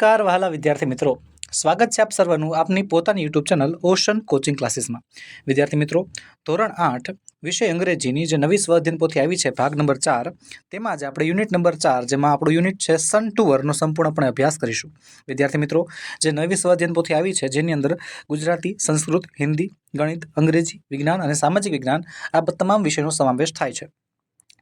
નમસ્કાર વહાલા વિદ્યાર્થી મિત્રો. સ્વાગત છે આપ સર્વનું આપની પોતાની યુટ્યુબ ચેનલ ઓશન કોચિંગ ક્લાસીસમાં. વિદ્યાર્થી મિત્રો, ધોરણ આઠ, વિષય અંગ્રેજીની જે નવી સ્વાધ્યન પોથી આવી છે ભાગ નંબર ચાર, તેમાં જ આપણે યુનિટ નંબર ચાર, જેમાં આપણું યુનિટ છે સન ટુવરનો સંપૂર્ણપણે અભ્યાસ કરીશું. વિદ્યાર્થી મિત્રો, જે નવી સ્વાધ્યન પોથી આવી છે, જેની અંદર ગુજરાતી, સંસ્કૃત, હિન્દી, ગણિત, અંગ્રેજી, વિજ્ઞાન અને સામાજિક વિજ્ઞાન આ તમામ વિષયનો સમાવેશ થાય છે.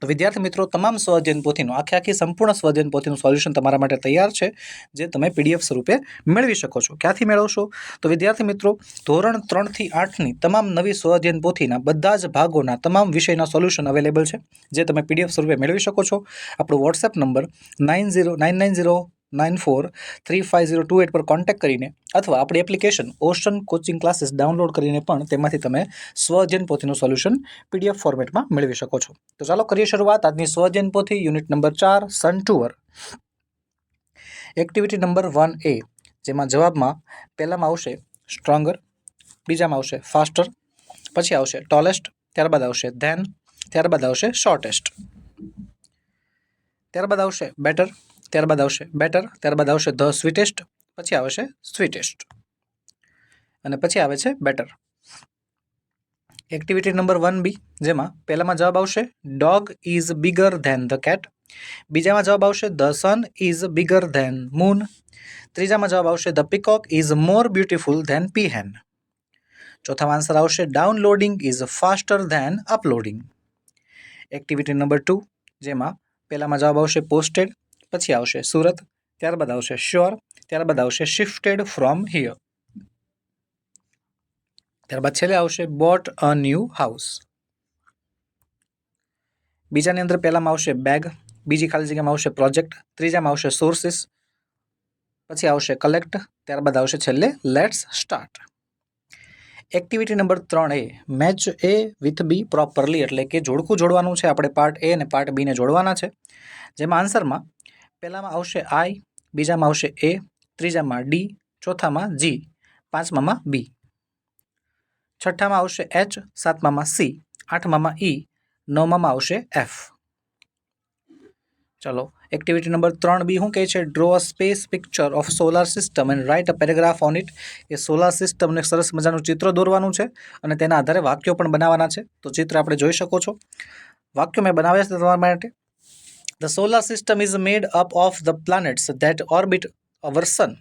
તો વિદ્યાર્થી મિત્રો, તમામ સ્વજન પોથીનું, આખે આખી સંપૂર્ણ સ્વજન પોથીનું સોલ્યુશન તમારા માટે તૈયાર છે, જે તમે પીડીએફ સ્વરૂપે મેળવી શકો છો. ક્યાંથી મેળવશો? તો વિદ્યાર્થી મિત્રો, ધોરણ ત્રણથી આઠની તમામ નવી સ્વજન પોથીના બધા જ ભાગોના તમામ વિષયના સોલ્યુશન અવેલેબલ છે, જે તમે પીડીએફ સ્વરૂપે મેળવી શકો છો. આપણો WhatsApp number nine zero, nine nine zero nine four three five zero two eight પર કોન્ટેક્ટ કરીને અથવા આપણી application Ocean coaching classes download કરીને પણ તેમાંથી તમે સ્વજન પોથીનું સોલ્યુશન પીડીએફ ફોર્મેટમાં મેળવી શકો છો. તો ચાલો કરીએ શરૂઆત. આજની સ્વજન પોથી યુનિટ નંબર ચાર સન ટુઅર એક્ટિવિટી નંબર વન એ જેમાં જવાબમાં પહેલામાં આવશે સ્ટ્રોંગર બીજામાં આવશે ફાસ્ટર પછી આવશે ટોલેસ્ટ ત્યારબાદ આવશે ધેન ત્યારબાદ આવશે શોર્ટેસ્ટ ત્યારબાદ આવશે બેટર ત્યારબાદ આવશે બેટર, ત્યારબાદ આવશે ધ સ્વીટેસ્ટ, પછી આવશે સ્વીટેસ્ટ. અને પછી આવે છે better. Activity number one B જેમાં પહેલામાં જવાબ આવશે dog is bigger than the cat બીજામાં જવાબ આવશે the sun is bigger than moon ત્રીજામાં જવાબ આવશે the peacock is more beautiful than peahen ચોથામાં answer આવશે downloading is faster than uploading activity number two જેમાં પહેલામાં જવાબ આવશે પોસ્ટેડ પછી આવશે સુરત, ત્યારબાદ આવશે શ્યોર, ત્યારબાદ આવશે શિફ્ટેડ ફ્રોમ હિયર ત્યારબાદ છેલ્લે આવશે બોટ અ ન્યૂ હાઉસ બીજાની અંદર પહેલામાં આવશે બેગ બીજી ખાલી જગ્યામાં આવશે પ્રોજેક્ટ ત્રીજામાં આવશે સોર્સિસ પછી આવશે કલેક્ટ ત્યારબાદ આવશે છેલ્લે લેટ્સ સ્ટાર્ટ એક્ટિવિટી નંબર ત્રણ A match A with B properly એટલે કે જોડકું જોડવાનું છે, આપણે પાર્ટ એ અને પાર્ટ બીને જોડવાના છે. જેમાં આન્સરમાં પહેલામાં આવશે આઈ, બીજામાં આવશે એ, ત્રીજામાં ડી, ચોથામાં જી, પાંચમામાં બી. છઠ્ઠામાં આવશે એચ, સાતમામાં સી, આઠમામાં ઈ, નવમામાં આવશે એફ. ચલો એક્ટિવિટી નંબર ત્રણ બી શું કહે છે? Draw a space picture of solar system and write a paragraph on it A solar સિસ્ટમને સરસ મજાનું ચિત્ર દોરવાનું છે અને તેના આધારે વાક્યો પણ બનાવવાના છે. તો ચિત્ર આપણે જોઈ શકો છો. વાક્યો મેં બનાવ્યા છે તમારા માટે. The solar system is made up of the planets that orbit our sun.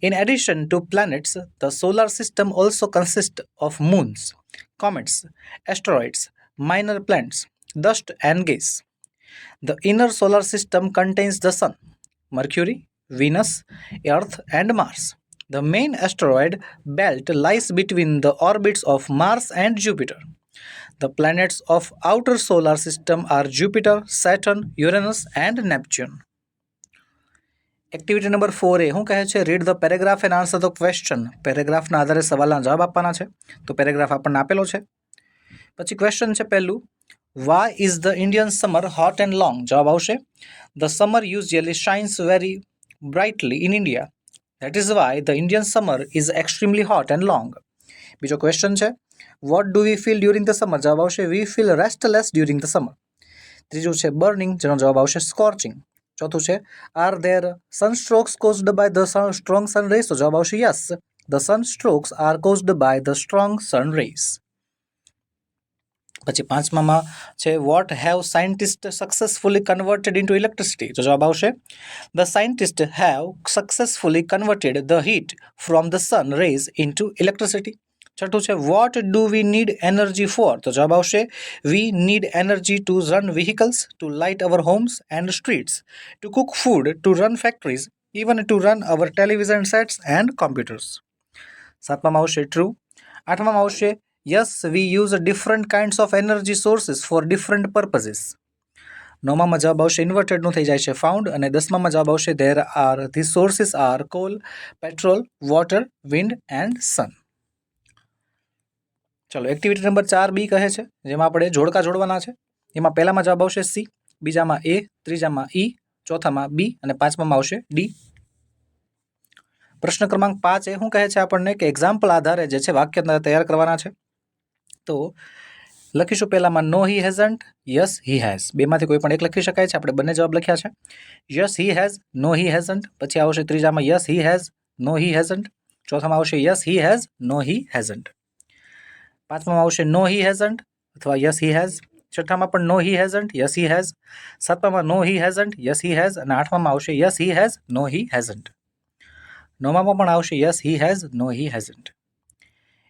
In addition to planets, the solar system also consists of moons, comets, asteroids, minor planets, dust, and gas. The inner solar system contains the Sun, Mercury, Venus, Earth, and Mars. The main asteroid belt lies between the orbits of Mars and Jupiter. The planets of outer solar system are Jupiter, Saturn, Uranus and Neptune. Activity number four A શું કહે છે? Read the paragraph and answer the question પેરેગ્રાફના આધારે સવાલના જવાબ આપવાના છે. તો paragraph આપણને આપેલો છે. પછી ક્વેશ્ચન છે પહેલું. Why is the Indian summer hot and long જવાબ આવશે. The summer usually shines very brightly in India that is why the Indian summer is extremely hot and long બીજો ક્વેશ્ચન છે. What do we feel during the summer જવાબ આવશે we feel restless during the summer ત્રીજું છે burning જેનો જવાબ આવશે scorching ચોથું છે are there sunstrokes caused by the strong sun rays તો જવાબ આવશે yes the sunstrokes are caused by the strong sun rays પછી પાંચમામાં છે what have scientist successfully converted into electricity તો જવાબ આવશે the scientist have successfully converted the heat from the sun rays into electricity છઠ્ઠું છે what do we need energy for તો જવાબ આવશે we need energy to run vehicles to light our homes and streets to cook food to run factories even to run our television sets and computers સાતમામાં આવશે true આઠમામાં આવશે yes we use different kinds of energy sources for different purposes નવમામાં જવાબ આવશે ઇન્વર્ટેડનું થઈ જાય છે found અને દસમામાં જવાબ આવશે there are the sources are coal petrol water wind and sun ચલો એક્ટિવિટી નંબર ચાર બી કહે છે, જેમાં આપણે જોડકા જોડવાના છે. એમાં પહેલામાં જવાબ આવશે સી બીજામાં એ ત્રીજામાં ઈ ચોથામાં બી અને પાંચમામાં આવશે ડી પ્રશ્ન ક્રમાંક પાંચ એ શું કહે છે આપણને કે એક્ઝામ્પલ આધારે જે છે વાક્ય તૈયાર કરવાના છે? તો લખીશું પહેલામાં no he hasn't yes he has બેમાંથી કોઈ પણ એક લખી શકાય છે. આપણે બંને જવાબ લખ્યા છે. Yes he has no he hasn't પછી આવશે ત્રીજામાં yes he has no he hasn't ચોથામાં આવશે yes he has no he hasn't પાંચમામાં આવશે, નો હી હેઝન્ટ અથવા, યસ હી હેઝ છઠ્ઠામાં પણ, no he hasn't yes he has સાતમામાં, no he hasn't yes he has અને આઠમામાં આવશે, yes he has, no he hasn't નવમામાં પણ આવશે, yes he has, no he hasn't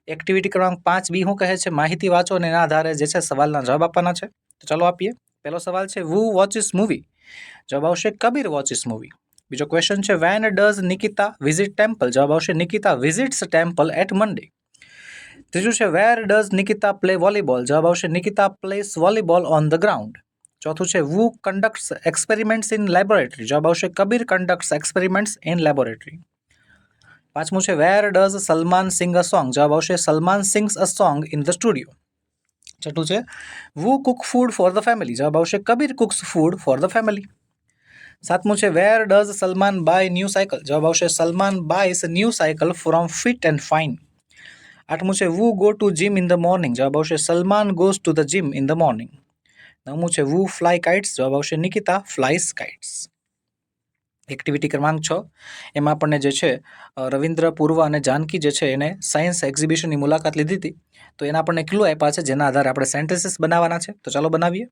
activity ક્રમાંક પાંચ બી શું કહે છે? માહિતી વાંચો અને એના આધારે જે છે સવાલના જવાબ આપવાના છે. તો ચાલો આપીએ. પહેલો સવાલ છે વુ વોચિસ મૂવી જવાબ આવશે, કબીર વોચિસ મૂવી બીજો ક્વેશ્ચન છે when does Nikita visit temple જવાબ આવશે Nikita visits temple at Monday ત્રીજું છે where does Nikita play volleyball જવાબ આવશે Nikita plays volleyball on the ground ચોથું છે who conducts experiments in laboratory જવાબ આવશે Kabir conducts experiments in laboratory પાંચમું છે where does Salman sing a song જવાબ આવશે Salman sings a song in the studio છઠ્ઠું છે who cook food for the family જવાબ આવશે Kabir cooks food for the family સાતમું છે where does Salman buy new cycle જવાબ આવશે Salman buys new cycle from fit and fine આઠમું છે who go to gym in the morning જવાબ આવશે Salman goes to the gym in the morning નવમું છે વુ ફ્લાય કાઇટ્સ જવાબ આવશે નિકિતા ફ્લાઇઝ કાઇટ્સ એક્ટિવિટી ક્રમાંક છ એમાં આપણને જે છે રવિન્દ્ર, પૂર્વ અને જાનકી જે છે, એને સાયન્સ એક્ઝિબિશનની મુલાકાત લીધી હતી. તો એના આપણને ક્લુ આપ્યા છે, જેના આધારે આપણે સેન્ટેન્સીસ બનાવવાના છે. તો ચાલો બનાવીએ.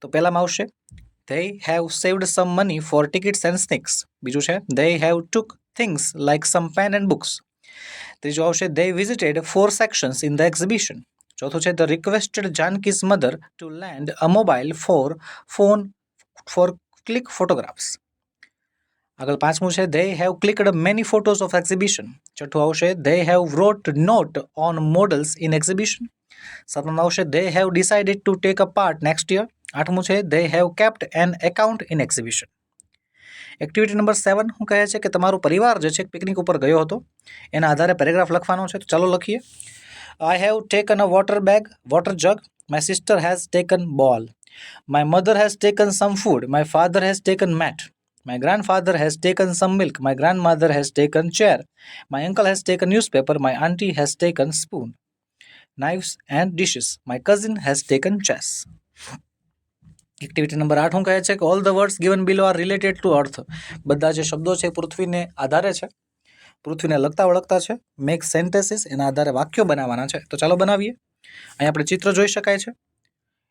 તો પહેલામાં આવશે. They have saved some money for tickets and snacks. બીજું છે they have took things like some pen and books. ત્રીજું આવશે they visited four sections in the exhibition ચોથું છે the requested Janki's mother to lend a mobile for phone for click photographs આગળ પાંચમું છે they have clicked many photos of exhibition છઠ્ઠું આવશે they have wrote note on models in exhibition સાતમું આવશે they have decided to take a part next year આઠમું છે they have kept an account in exhibition activity number seven શું કહે છે કે તમારો પરિવાર જે છે પિકનિક ઉપર ગયો હતો એના આધારે પેરેગ્રાફ લખવાનો છે તો ચાલો લખીએ I have taken a water bag water jug my sister has taken ball my mother has taken some food my father has taken mat My grandfather has taken some milk. My grandmother has taken chair. My uncle has taken newspaper. My auntie has taken spoon. Knives and dishes. My cousin has taken chess. Activity number આઠ હું કહે છે કે all the words given below are related to earth બધા જે શબ્દો છે એ પૃથ્વીને આધારે છે. પૃથ્વીને લગતા વળગતા છે. મેક સેન્ટેસીસ એના આધારે વાક્યો બનાવવાના છે. તો ચાલો બનાવીએ. અહીં આપણે ચિત્ર જોઈ શકાય છે.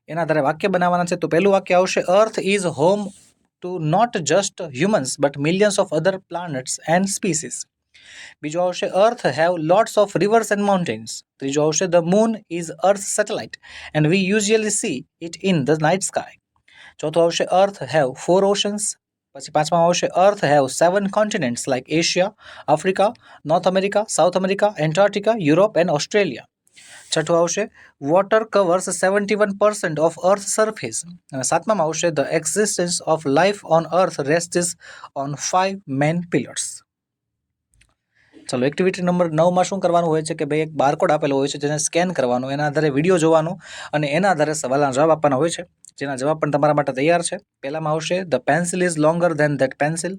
એના આધારે વાક્ય બનાવવાના છે. તો પહેલું વાક્ય આવશે earth is home to not just humans but millions of other planets and species બીજું આવશે earth have lots of rivers and mountains ત્રીજું આવશે the moon is earth satellite and we usually see it in the night sky ચોથું આવશે અર્થ have four oceans પછી પાંચમાં આવશે earth have seven continents like Asia Africa North America South America Antarctica Europe and Australia છઠ્ઠું આવશે water covers seventy one percent of earth surface અને સાતમામાં આવશે the existence of life on earth rests on five main pillars ચલો activity number નવમાં શું કરવાનું હોય છે કે ભાઈ એક બારકોડ આપેલો હોય છે જેને સ્કેન કરવાનો, એના આધારે વીડિયો જોવાનો અને એના આધારે સવાલના જવાબ આપવાના હોય છે. જેના જવાબ પણ તમારા માટે તૈયાર છે. પહેલામાં આવશે the pencil is longer than that pencil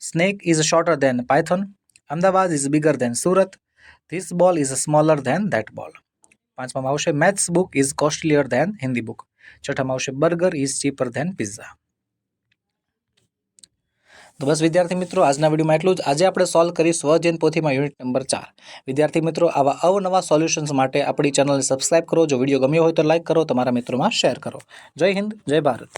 snake is shorter than python Ahmedabad is bigger than Surat this ball is smaller than that ball પાંચમામાં આવશે maths book is costlier than Hindi book છઠ્ઠામાં આવશે burger is cheaper than pizza તો બસ વિદ્યાર્થી મિત્રો, આજના વિડીયોમાં એટલું જ. આજે આપણે સોલ્વ કરી સ્વજૈન પોથીમાં યુનિટ નંબર ચાર. વિદ્યાર્થી મિત્રો, આવા અવનવા સોલ્યુશન્સ માટે આપણી ચેનલને સબસ્ક્રાઇબ કરો. જો વીડિયો ગમ્યો હોય તો લાઇક કરો, તમારા મિત્રોમાં શેર કરો. જય હિન્દ, જય ભારત.